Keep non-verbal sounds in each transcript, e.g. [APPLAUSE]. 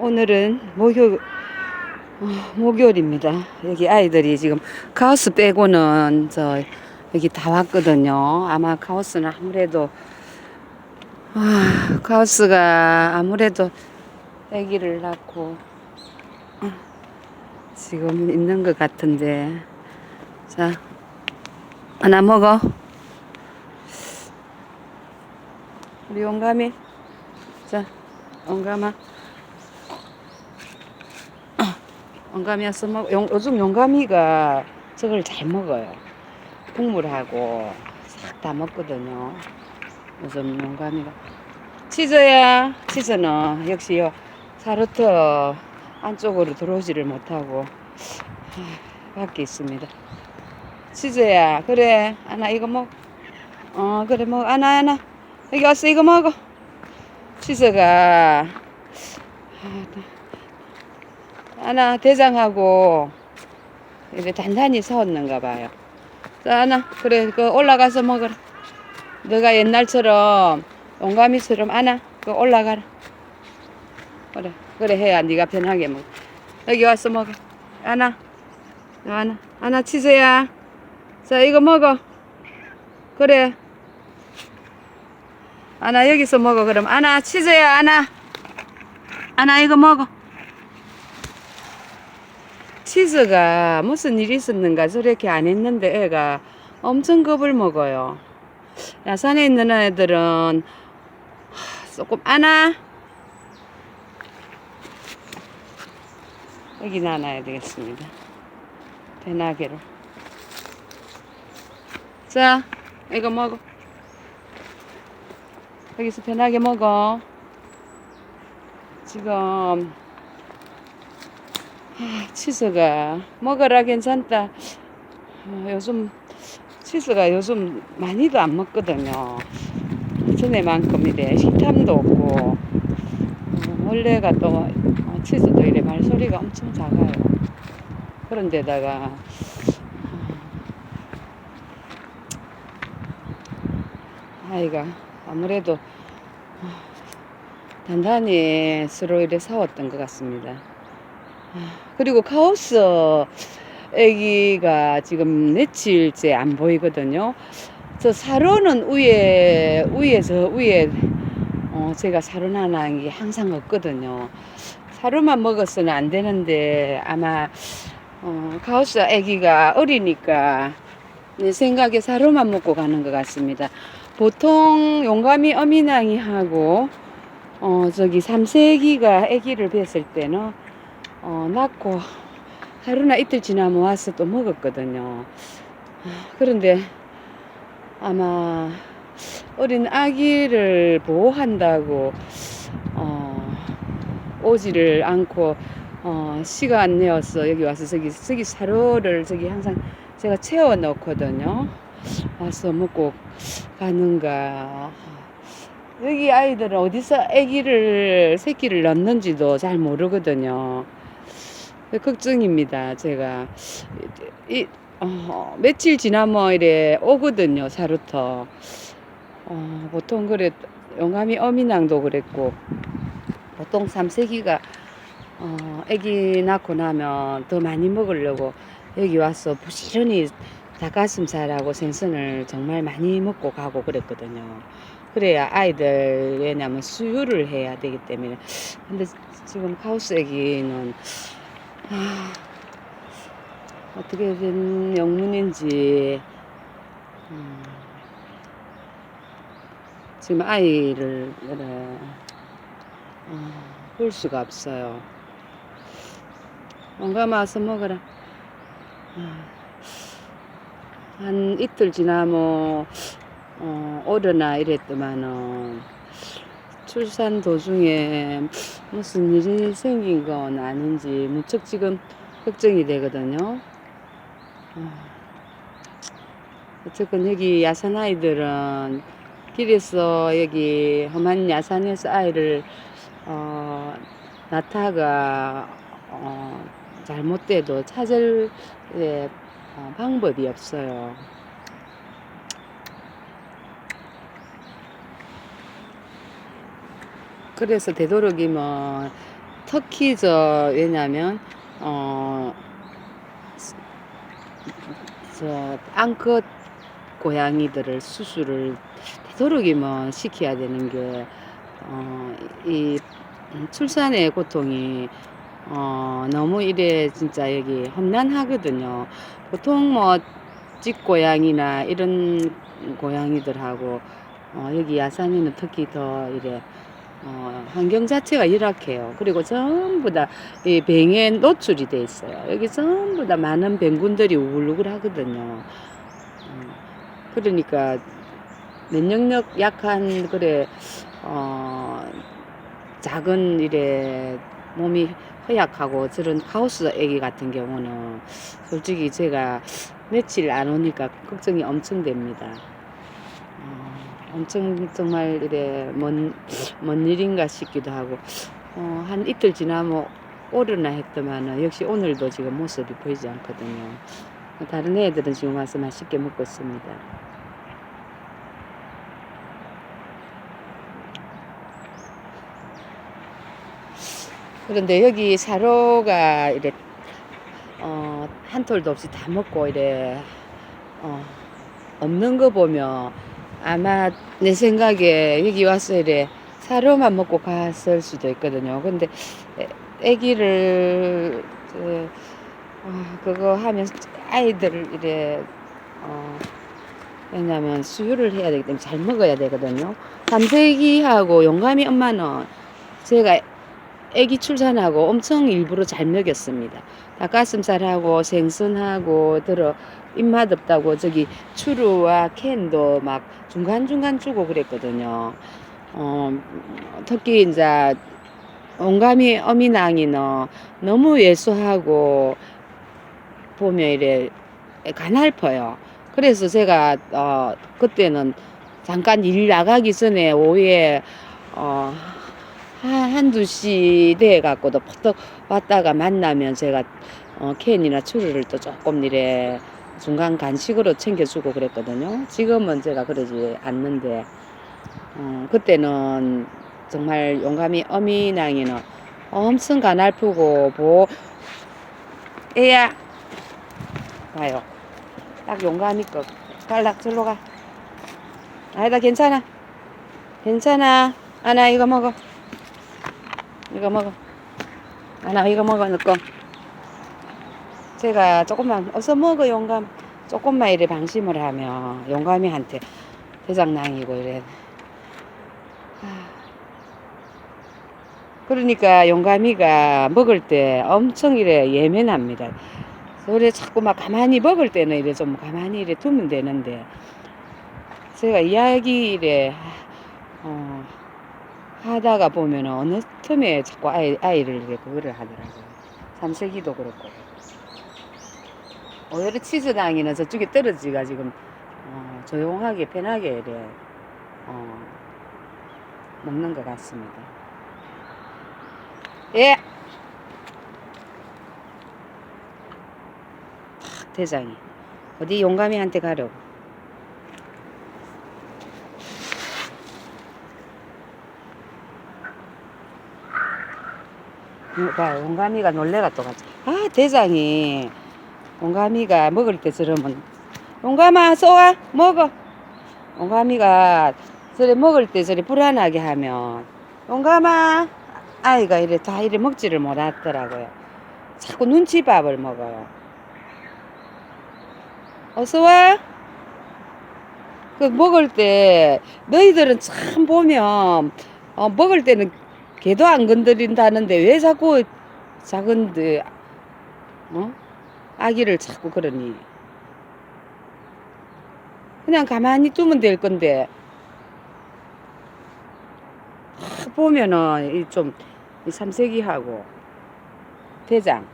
오늘은 목요 어, 목요일입니다. 여기 아이들이 지금 카오스 빼고는 저 여기 다 왔거든요. 아마 카오스는 아무래도 아, 카오스가 아무래도 아기를 낳고 어, 지금 있는 것 같은데 자 하나 먹어. 우리 용감이 자 용감아. 용감이 와서 먹, 용, 요즘 용감이가 저걸 잘 먹어요. 국물하고 싹 다 먹거든요. 요즘 용감이가. 치즈야, 치즈는 역시 요 사르터 안쪽으로 들어오지를 못하고 하, 밖에 있습니다. 치즈야, 그래. 아나 이거 먹. 어, 그래 먹. 아나, 아나. 여기 와서 이거 먹어. 치즈가 하나 대장하고 이렇게 단단히 서었는가 봐요. 자, 하나 그래 그 올라가서 먹어라. 너가 옛날처럼 용감이처럼 하나 그 올라가라. 그래 그래 해야 네가 편하게 먹. 여기 와서 먹어. 하나 하나 하나 치즈야. 자 이거 먹어. 그래. 하나 여기서 먹어 그럼 하나 치즈야 하나 하나 이거 먹어. 치즈가 무슨 일이 있었는가 저렇게 안 했는데 애가 엄청 겁을 먹어요. 야산에 있는 애들은 하, 조금 안아 여기 나눠야 되겠습니다. 대나게로. 자, 이거 먹어. 여기서 편하게 먹어. 지금 아, 치즈가 먹어라 괜찮다. 어, 요즘 치즈가 요즘 많이도 안 먹거든요. 전에만큼 이래 식탐도 없고 어, 원래가 또 어, 치즈도 이래 말소리가 엄청 작아요. 그런데다가 어, 아이가 아무래도 어, 단단히 서로 이래 싸웠던 것 같습니다. 그리고 카오스 애기가 지금 며칠째 안 보이거든요. 저 사료는 위에 위에서 위에 어 제가 사료 하나는 게 항상 없거든요. 사료만 먹어서는 안 되는데 아마 어 카오스 애기가 어리니까 내 생각에 사료만 먹고 가는 것 같습니다. 보통 용감이 어미낭이 하고 어 저기 삼세기가 애기를 뵀을 때는 어, 낳고 하루나 이틀 지나면 와서 또 먹었거든요. 그런데 아마 어린 아기를 보호한다고 어, 오지를 않고 어, 시간 내어서 여기 와서 저기 저기 사료를 저기 항상 제가 채워 넣거든요. 와서 먹고 가는가. 여기 아이들은 어디서 아기를 새끼를 넣는지도 잘 모르거든요. 걱정입니다. 제가 이, 어, 며칠 지나면 이래 오거든요. 사루터. 어, 보통 그래 용감이 어미낭도 그랬고 보통 삼세기가 어, 아기 낳고 나면 더 많이 먹으려고 여기 와서 부지런히 닭가슴살하고 생선을 정말 많이 먹고 가고 그랬거든요. 그래야 아이들 왜냐면 수유를 해야 되기 때문에 근데 지금 카우스 애기는 아, 어떻게 된 영문인지 음, 지금 아이를 어, 볼 수가 없어요. 뭔가 마서 먹어라. 아, 한 이틀 지나면 어, 오려나 이랬더만은 출산 도중에 무슨 일이 생긴 건 아닌지 무척 지금 걱정이 되거든요. 어, 어쨌건 여기 야산 아이들은 길에서 여기 험한 야산에서 아이를 어, 낳다가 어, 잘못돼도 찾을 예, 어, 방법이 없어요. 그래서 되도록이면 저 왜냐면 어. 저 앙컷 고양이들을 수술을 되도록이면 시켜야 되는 게 어, 이 출산의 고통이 어, 너무 이래 진짜 여기 험난하거든요. 보통 뭐 집고양이나 이런 고양이들하고 어, 여기 야산에는 특히 더 이래 어, 환경 자체가 열악해요. 그리고 전부 다 이 병에 노출이 돼 있어요. 여기 전부 다 많은 병군들이 우글우글 하거든요. 어, 그러니까 면역력 약한 그래 어 작은 이래 몸이 허약하고 저런 하우스 애기 같은 경우는 솔직히 제가 며칠 안 오니까 걱정이 엄청 됩니다. 어, 엄청 정말 이래 먼, 먼 일인가 싶기도 하고 어, 한 이틀 지나면 오르나 했더만은 역시 오늘도 지금 모습이 보이지 않거든요. 다른 애들은 지금 와서 맛있게 먹고 있습니다. 그런데 여기 사료가 이래 어, 한 톨도 없이 다 먹고 이래 어, 없는 거 보면 아마 내 생각에 여기 와서 이래 사료만 먹고 갔을 수도 있거든요. 근데 애- 애기를 그, 어, 그거 하면 아이들 이래 어, 왜냐면 수유를 해야 되기 때문에 잘 먹어야 되거든요. 삼세기하고 용감이 엄마는 제가 아기 출산하고 엄청 일부러 잘 먹였습니다. 닭가슴살하고 생선하고 들어 입맛 없다고 저기 추루와 캔도 막 중간중간 주고 그랬거든요. 어, 특히 이제 온감이 어미낭이는 너무 예수하고 보면 이래 가날퍼요. 그래서 제가 어, 그때는 잠깐 일 나가기 전에 오후에 어, 한, 한두 시 돼 갖고도 퍼떡 왔다가 만나면 제가 어, 캔이나 추루를 또 조금 이래 중간 간식으로 챙겨주고 그랬거든요. 지금은 제가 그러지 않는데, 어, 그때는 정말 용감히 어미낭이는 엄청 가날프고, 보, 애야, 봐요. 딱 용감히 거. 갈락, 절로 가. 아니다, 괜찮아. 괜찮아. 아나, 이거 먹어. 이거 먹어. 아나 이거 먹어 너 거. 제가 조금만 어서 먹어 용감. 조금만 이래 방심을 하면 용감이한테 대장낭이고 이래. 하. 그러니까 용감이가 먹을 때 엄청 이래 예민합니다. 그래 자꾸 막 가만히 먹을 때는 이래 좀 가만히 이래 두면 되는데 제가 이야기 이래 어, 하다가 보면 어느 틈에 자꾸 아이, 아이를 이렇게 그거를 하더라고요. 삼세기도 그렇고. 오히려 치즈당이는 저쪽에 떨어지가 지금 어, 조용하게 편하게 이래 어, 먹는 것 같습니다. 예. 탁, 대장이 어디 용감이한테 가려고. 봐, 용감이가 놀래가 또 가지. 아, 대장이 용감이가 먹을 때 저러면 용감아, 쏘아, 먹어. 용감이가 저래 먹을 때 저래 불안하게 하면 용감아, 아이가 이래 다 이래 먹지를 못하더라고요. 자꾸 눈치밥을 먹어요. 어서 와. 그 먹을 때 너희들은 참 보면 어, 먹을 때는 개도 안 건드린다는데 왜 자꾸 작은데 어? 아기를 자꾸 그러니. 그냥 가만히 두면 될 건데. 아, 보면은 이좀 삼세기하고. 대장.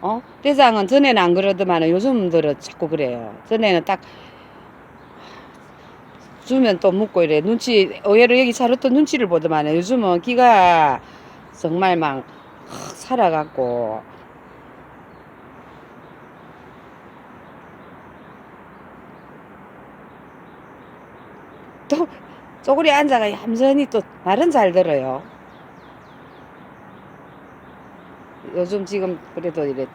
어? 대장은 전에는 안 그러더만은 요즘 들어 자꾸 그래요. 전에는 딱 주면 또 묻고 이래. 눈치 의외로 여기 차로또 눈치를 보더만 요즘은 기가 정말 막 살아갖고 또 쪼그리 앉아가 얌전히 또 말은 잘 들어요 요즘 지금 그래도 이래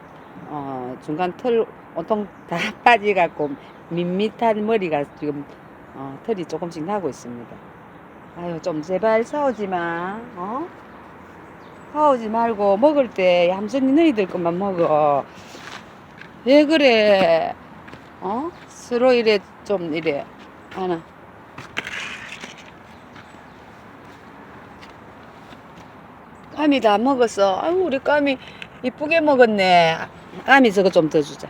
어, 중간 털 온통 다 [LAUGHS] 빠지갖고 밋밋한 머리가 지금 어, 털이 조금씩 나고 있습니다. 아유 좀 제발 싸우지 마. 어? 싸우지 말고 먹을 때 얌전히 너희들 것만 먹어. 왜 그래? 어? 서로 이래 좀 이래 하나. 까미 다 먹었어. 아유 우리 까미 이쁘게 먹었네. 까미 저거 좀 더 주자.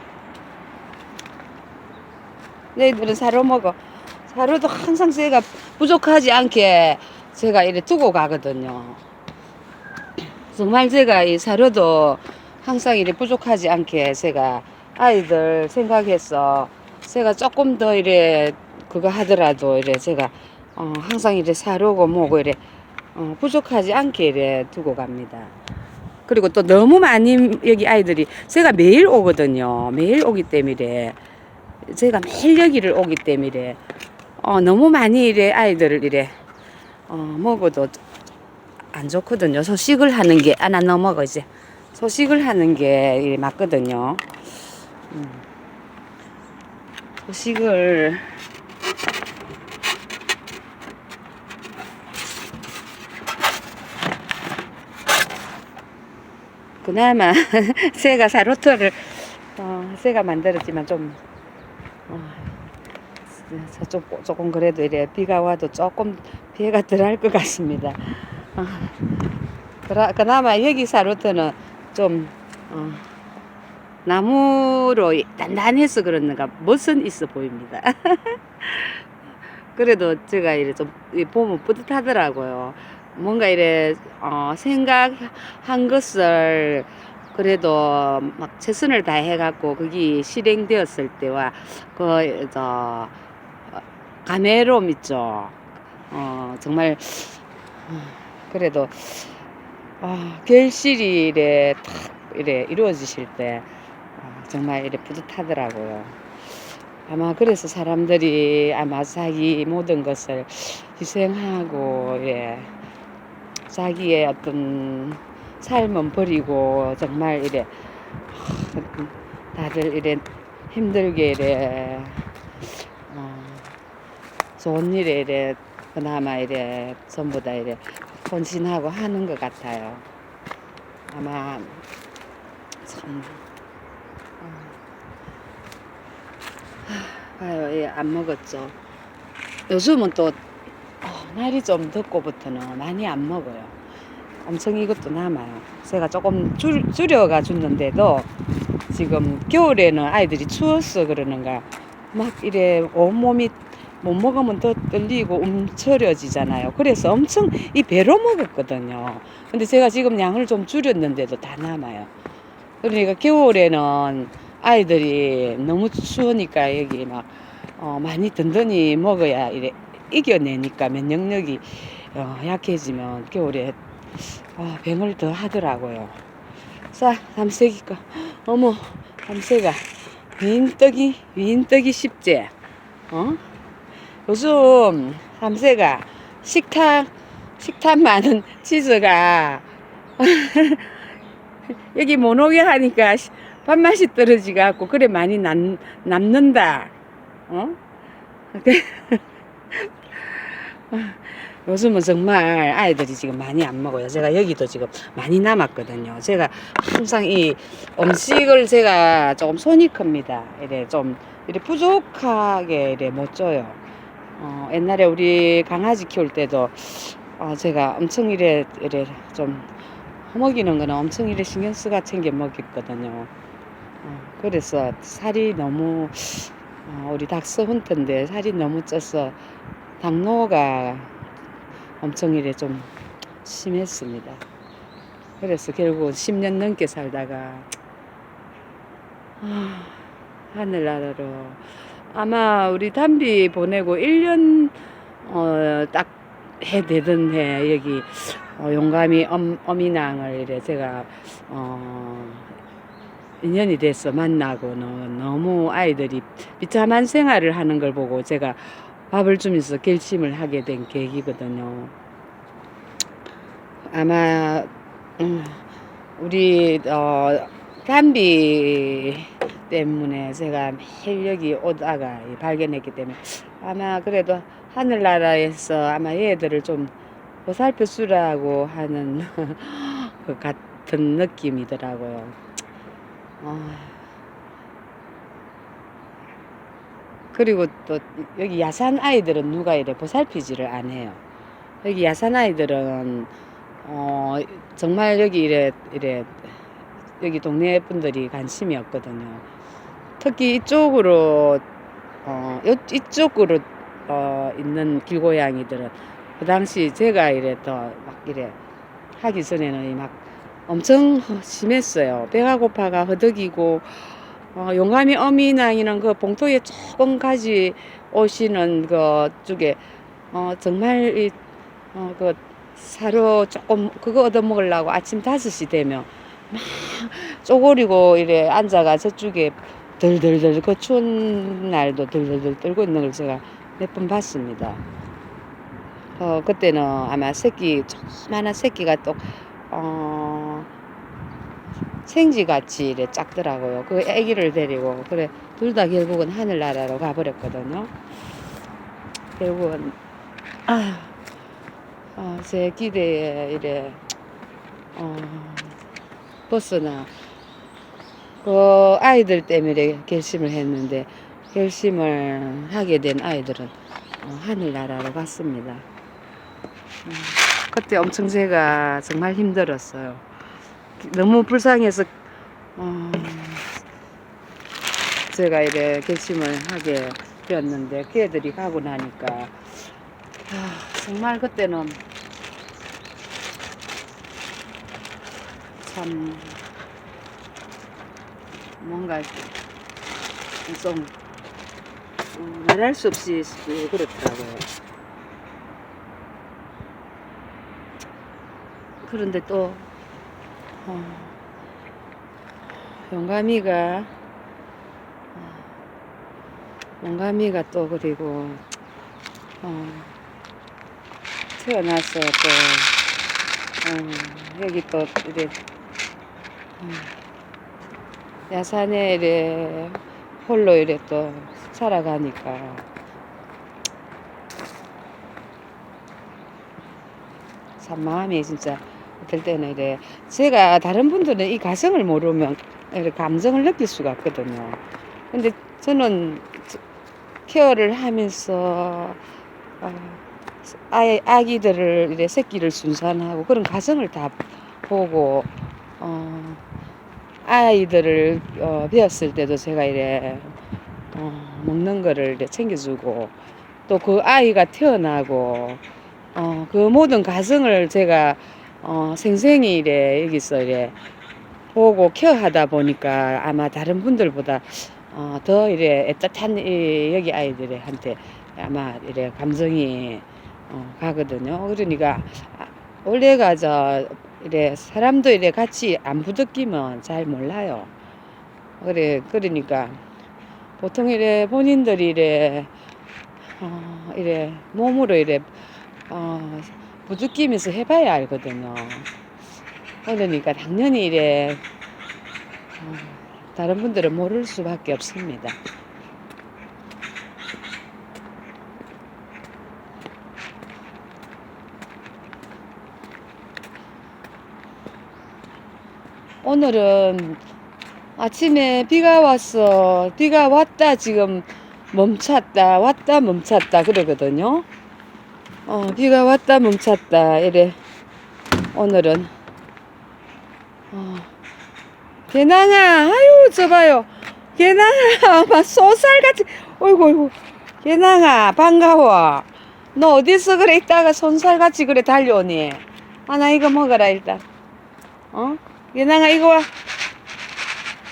너희들은 사료 먹어. 사료도 항상 제가 부족하지 않게 제가 이래 두고 가거든요. 정말 제가 이 사료도 항상 이래 부족하지 않게 제가 아이들 생각해서 제가 조금 더 이래 그거 하더라도 이래 제가 어, 항상 이래 사료고 뭐고 이래 어, 부족하지 않게 이래 두고 갑니다. 그리고 또 너무 많이 여기 아이들이 제가 매일 오거든요. 매일 오기 때문에 제가 매일 여기를 오기 때문에 어, 너무 많이 이래 아이들을 이래 어, 먹어도 안 좋거든요. 소식을 하는 게, 아, 난 너무 먹어, 이제. 소식을 하는 게 이래 맞거든요. 음. 소식을, 그나마 [LAUGHS] 새가 사로토를 어, 새가 만들었지만 좀 어, 저- 좀, 조금 그래도 이래 비가 와도 조금 피해가 덜할 것 같습니다. 어, 그나마 여기 사로트는 좀 어, 나무로 단단해서 그런가 멋은 있어 보입니다. [LAUGHS] 그래도 제가 이래 좀이 보면 뿌듯하더라고요. 뭔가 이래 어, 생각한 것을 그래도 막 최선을 다해 갖고 그게 실행되었을 때와 그저 감회로움 있죠. 어 정말 음, 그래도 아, 결실이 이래 탁 이래 이루어지실 때 아, 정말 이래 뿌듯하더라고요. 아마 그래서 사람들이 아마 자기 모든 것을 희생하고 예 자기의 어떤 삶은 버리고 정말 이래 다들 이래 힘들게 이래 어, 좋은 일에 이래 그나마 이래 전부 다 이래 헌신하고 하는 것 같아요. 아마 참 어, 아유 예, 안 먹었죠. 요즘은 또 어, 날이 좀 덥고부터는 많이 안 먹어요. 엄청 이것도 남아요. 제가 조금 줄, 줄여가 줬는데도 지금 겨울에는 아이들이 추워서 그러는가 막 이래 온몸이 못 먹으면 더 떨리고 움츠려지잖아요. 그래서 엄청 이 배로 먹었거든요. 근데 제가 지금 양을 좀 줄였는데도 다 남아요. 그러니까 겨울에는 아이들이 너무 추우니까 여기 막 어, 많이 든든히 먹어야 이래 이겨내니까 면역력이 어, 약해지면 겨울에 어, 병을 더 하더라고요. 자, 삼색이 거. 어머, 삼색아. 윈떡이, 윈떡이 쉽지? 어? 요즘 삼색아, 식탁, 식탁 많은 치즈가 [LAUGHS] 여기 못 오게 하니까 시- 밥맛이 떨어지갖고 그래 많이 남, 남는다. 어? [LAUGHS] [LAUGHS] [LAUGHS] 요즘은 정말 아이들이 지금 많이 안 먹어요. 제가 여기도 지금 많이 남았거든요. 제가 항상 이 음식을 제가 조금 손이 큽니다. 이래 좀 이래 부족하게 이래 못 줘요. 어, 옛날에 우리 강아지 키울 때도 어, 제가 엄청 이래 이래 좀 먹이는 거는 엄청 이래 신경 쓰가 챙겨 먹였거든요. 어, 그래서 살이 너무 어, 우리 닥스 훈트인데 살이 너무 쪄서 당뇨가 엄청 이래 좀 심했습니다. 그래서 결국 10년 넘게 살다가 아, 하늘나라로 아마 우리 담비 보내고 1년 어, 딱 해 되던 해 여기 어, 용감히 엄, 어미낭을 이래 제가 어, 인연이 돼서 만나고는 너무 아이들이 비참한 생활을 하는 걸 보고 제가 밥을 주면서 결심을 하게 된 계기거든요. 아마 음, 우리 어 담비 때문에 제가 매일 여기 오다가 발견했기 때문에 아마 그래도 하늘나라에서 아마 얘들을 좀 보살펴 주라고 하는 [LAUGHS] 그 같은 느낌이더라고요. 어. 그리고 또 여기 야산 아이들은 누가 이래 보살피지를 안 해요. 여기 야산 아이들은 어 정말 여기 이래 이래 여기 동네 분들이 관심이 없거든요. 특히 이쪽으로 어 요- 이쪽으로 어 있는 길고양이들은 그 당시 제가 이래 더 막 이래 하기 전에는 막 엄청 심했어요. 배가 고파가 허덕이고 어, 용감이 어미낭이는 그 봉투에 조금 가지 오시는 그 쪽에 어 정말 이 어 그 사료 조금 그거 얻어 먹으려고 아침 5시 되면 막 쪼그리고 이래 앉아가 저쪽에 덜덜덜 그 추운 날도 덜덜덜 떨고 있는 걸 제가 몇 번 봤습니다. 어 그때는 아마 새끼 조그마한 새끼가 또 어 생쥐같이 이래 작더라고요. 그 아기를 데리고 그래 둘 다 결국은 하늘나라로 가버렸거든요. 결국은 아, 어, 제 기대에 이래 어, 벗어나 그 아이들 때문에 결심을 했는데 결심을 하게 된 아이들은 어, 하늘나라로 갔습니다. 음, 그때 엄청 제가 정말 힘들었어요. 너무 불쌍해서 어, 제가 이래 결심을 하게 되었는데 그 애들이 가고 나니까 아, 정말 그때는 참 뭔가 좀 어, 말할 수 없이 그렇더라고요. 그런데 또 어, 영감이가 어, 영감이가 또 그리고 어, 태어나서 또 어, 여기 또 이래 어, 야산에 이래 홀로 이래 또 살아가니까. 참 마음이 진짜 어떨 때는 이래 제가 다른 분들은 이 가성을 모르면 감정을 느낄 수가 없거든요. 근데 저는 저- 케어를 하면서 어, 아이 아기들을 이래 새끼를 순산하고 그런 가정을 다 보고 어, 아이들을 어, 배웠을 때도 제가 이래 어, 먹는 거를 이래 챙겨주고 또 그 아이가 태어나고 어, 그 모든 가정을 제가 어, 생생히 이래 여기서 이래 보고 케어하다 보니까 아마 다른 분들보다 어, 더 이래 애틋한 이 여기 아이들한테 아마 이래 감정이 어, 가거든요. 그러니까 아, 원래가 저 이래 사람도 이래 같이 안 부득이면 잘 몰라요. 그래 그러니까 보통 이래 본인들이 이래 어, 이래 몸으로 이래 어, 부느끼면서 해봐야 알거든요. 그러니까 당연히 이래 어, 다른 분들은 모를 수밖에 없습니다. 오늘은 아침에 비가 왔어. 비가 왔다 지금 멈췄다. 왔다 멈췄다 그러거든요. 어, 비가 왔다 멈췄다. 이래. 오늘은. 어. 개낭아, 아유, 저 봐요. 개낭아, 막 소살같이. 어이구, 어이구. 개낭아, 반가워. 너 어디서 그래 있다가 손살같이 그래 달려오니? 아, 나 이거 먹어라, 일단. 어? 개낭아, 이거 와.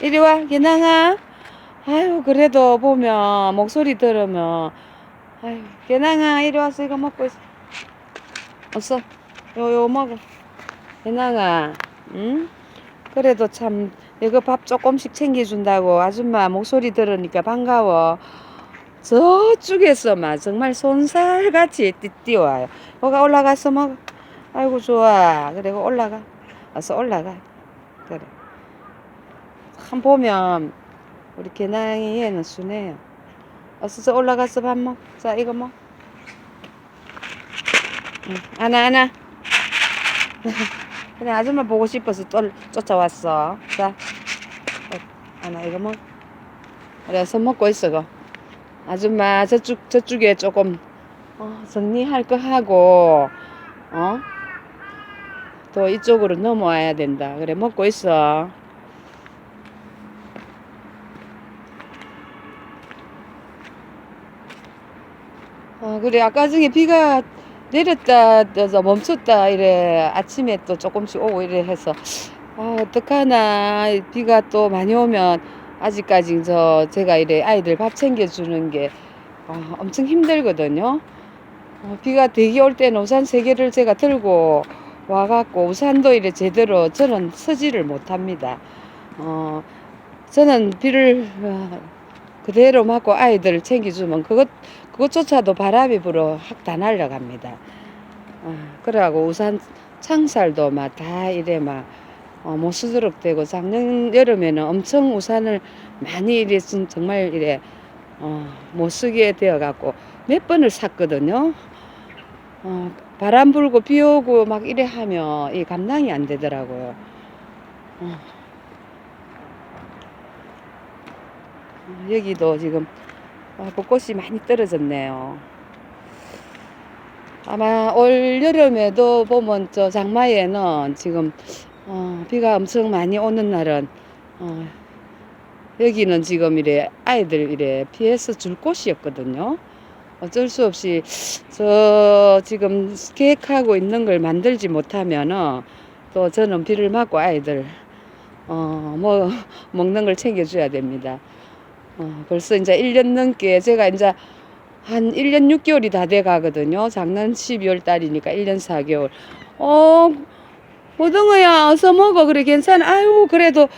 이리 와, 개낭아. 아유, 그래도 보면, 목소리 들으면, 아유, 개낭아, 이리 와서 이거 먹고 있어. 어서, 요, 요 먹어. 개낭아, 응? 그래도 참, 이거 밥 조금씩 챙겨준다고 아줌마 목소리 들으니까 반가워. 저쪽에서 막 정말 손살같이 뛰- 뛰어와요. 거가 올라가서 먹어. 아이고, 좋아. 그리고 올라가. 어서 올라가. 그래. 참 보면 우리 개나이 얘는 순해요. 어서 올라가서 밥 먹. 자 이거 먹. 응. 하나 하나. [LAUGHS] 그냥 아줌마 보고 싶어서 또 쫓아왔어. 자, 어, 하나 이거 먹. 그래 손 먹고 있어 그. 아줌마 저쪽 저쪽에 조금 어, 정리할 거 하고 어. 또 이쪽으로 넘어와야 된다. 그래 먹고 있어. 어, 그래 아까 전에 비가 내렸다 저 멈췄다 이래 아침에 또 조금씩 오고 이래 해서 아 어떡하나 비가 또 많이 오면 아직까지 저 제가 이래 아이들 밥 챙겨주는 게 아, 엄청 힘들거든요. 어, 비가 되게 올 때는 우산 세 개를 제가 들고 와갖고 우산도 이래 제대로 저는 서지를 못합니다. 어, 저는 비를 어, 그대로 맞고 아이들을 챙겨주면 그것 그것조차도 바람이 불어 확 다 날아갑니다. 어, 그래가고 우산 창살도 막 다 이래 막 어, 못 쓰도록 되고 작년 여름에는 엄청 우산을 많이 이래 쓴- 정말 이래 어, 못 쓰게 되어갖고 몇 번을 샀거든요. 어, 바람 불고 비 오고 막 이래 하면 이 감당이 안 되더라고요. 어. 어, 여기도 지금 어, 벚꽃이 많이 떨어졌네요. 아마 올 여름에도 보면 저 장마에는 지금 어, 비가 엄청 많이 오는 날은 어, 여기는 지금 이래 아이들 이래 피해서 줄 곳이었거든요. 어쩔 수 없이 저 지금 계획하고 있는 걸 만들지 못하면은 또 저는 비를 맞고 아이들 어 뭐 먹는 걸 챙겨줘야 됩니다. 어 벌써 이제 1년 넘게 제가 이제 한 1년 6개월이 다 돼 가거든요. 작년 12월 달이니까 1년 4개월. 어 고등어야 어서 먹어 그래 괜찮아. 아유 그래도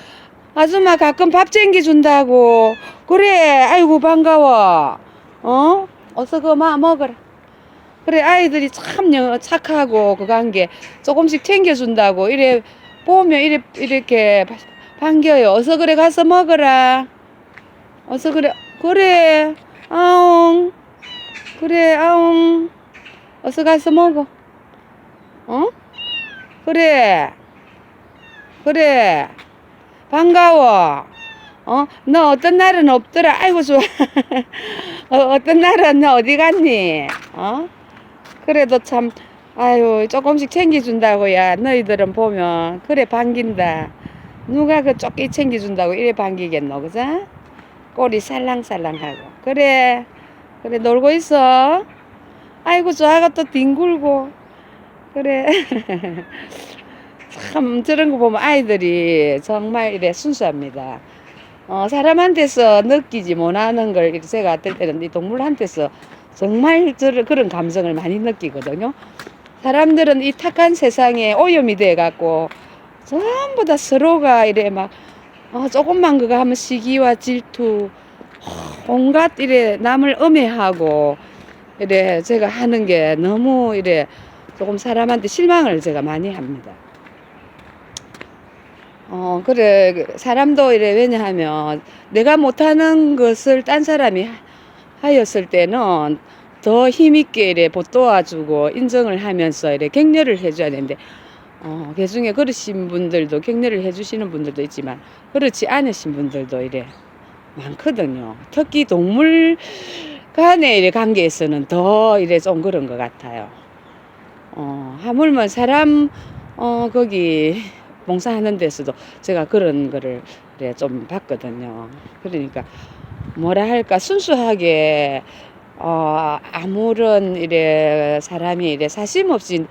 아줌마 가끔 밥 챙겨 준다고. 그래 아이고 반가워. 어? 어서 그마 먹어라. 그래 아이들이 참 여- 착하고 그 관계 조금씩 챙겨준다고 이래 보면 이래 이렇게 바- 반겨요. 어서 그래 가서 먹어라. 어서 그래 그래 아웅 그래 아웅 어서 가서 먹어. 어? 그래 그래 반가워. 어? 너 어떤 날은 없더라. 아이고 좋아. [LAUGHS] 어, 어떤 날은 너 어디 갔니? 어? 그래도 참 아유 조금씩 챙겨준다고 야 너희들은 보면 그래 반긴다 누가 그 조끼 챙겨준다고 이래 반기겠노 그자 꼬리 살랑살랑하고. 그래 그래 놀고 있어. 아이고 좋아가 또 뒹굴고. 그래. [LAUGHS] 참 저런 거 보면 아이들이 정말 이래 순수합니다. 어, 사람한테서 느끼지 못하는 걸 제가 어떨 때는 이 동물한테서 정말 저런 그런 감정을 많이 느끼거든요. 사람들은 이 탁한 세상에 오염이 돼 갖고 전부 다 서로가 이래 막 어, 조금만 그거 하면 시기와 질투 온갖 이래 남을 음해하고 이래 제가 하는 게 너무 이래 조금 사람한테 실망을 제가 많이 합니다. 어, 그래. 그 사람도 이래, 왜냐하면 내가 못하는 것을 딴 사람이 하- 하였을 때는 더 힘있게 이래 보도와주고 인정을 하면서 이래 격려를 해줘야 되는데, 어, 그 중에 그러신 분들도 격려를 해주시는 분들도 있지만, 그렇지 않으신 분들도 이래 많거든요. 특히 동물 간의 이래 관계에서는 더 이래 좀 그런 것 같아요. 어, 하물며 사람, 어, 거기, 봉사하는 데서도 제가 그런 거를 이래 좀 봤거든요. 그러니까 뭐라 할까 순수하게 어 아무런 이래 사람이 이래 사심 없이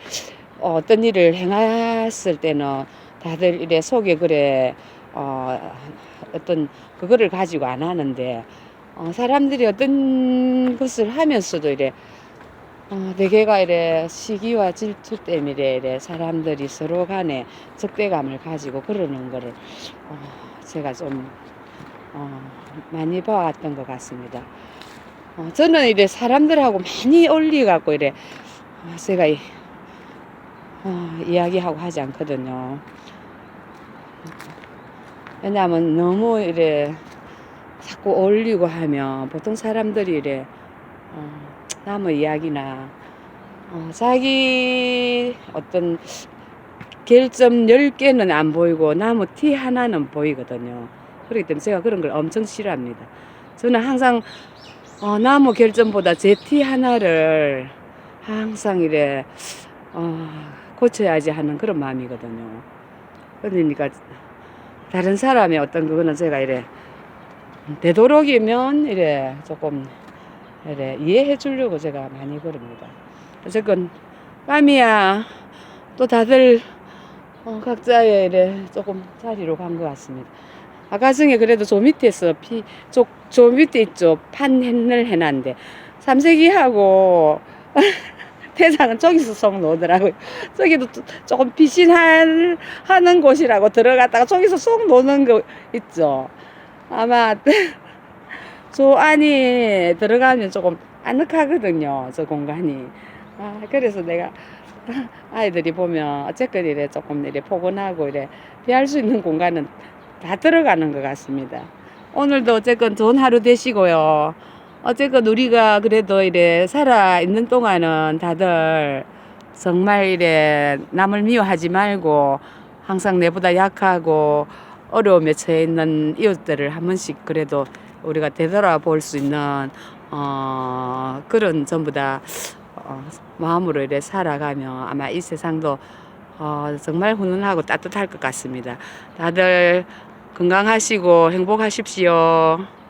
어, 어떤 일을 행했을 때는 다들 이래 속에 그래 어 어떤 그거를 가지고 안 하는데 어, 사람들이 어떤 것을 하면서도 이래 어, 대개가 이래 시기와 질투 때문에 이래 사람들이 서로 간에 적대감을 가지고 그러는 거를 어, 제가 좀 어, 많이 봐왔던 것 같습니다. 어, 저는 이래 사람들하고 많이 어울리 갖고 이래 어, 제가 이, 어, 이야기하고 하지 않거든요. 왜냐하면 너무 이래 자꾸 어울리고 하면 보통 사람들이 이래 어, 나무 이야기나 어, 자기 어떤 결점 10개는 안 보이고 나무 티 하나는 보이거든요. 그렇기 때문에 제가 그런 걸 엄청 싫어합니다. 저는 항상 어, 나무 결점보다 제 티 하나를 항상 이래 어, 고쳐야지 하는 그런 마음이거든요. 그러니까 다른 사람의 어떤 그거는 제가 이래 되도록이면 이래 조금 이래 이해해 주려고 제가 많이 그럽니다. 어쨌건 까미야 또 다들 어, 각자의 이래 조금 자리로 간 것 같습니다. 아까 중에 그래도 저 밑에서 피, 저, 저 밑에 있죠. 판을 해놨는데 삼색이하고 [LAUGHS] 태상은 저기서 속 노더라고요. 저기도 또 조금 피신할 하는 곳이라고 들어갔다가 저기서 속 노는 거 있죠. 아마 [LAUGHS] 저 안에 들어가면 조금 아늑하거든요. 저 공간이. 아, 그래서 내가 [LAUGHS] 아이들이 보면 어쨌건 이래 조금 이래 포근하고 이래 피할 수 있는 공간은 다 들어가는 것 같습니다. 오늘도 어쨌건 좋은 하루 되시고요. 어쨌건 우리가 그래도 이래 살아 있는 동안은 다들 정말 이래 남을 미워하지 말고 항상 내보다 약하고 어려움에 처해 있는 이웃들을 한 번씩 그래도 우리가 되돌아볼 수 있는 어, 그런 전부 다 어, 마음으로 이래 살아가면 아마 이 세상도 어, 정말 훈훈하고 따뜻할 것 같습니다. 다들 건강하시고 행복하십시오.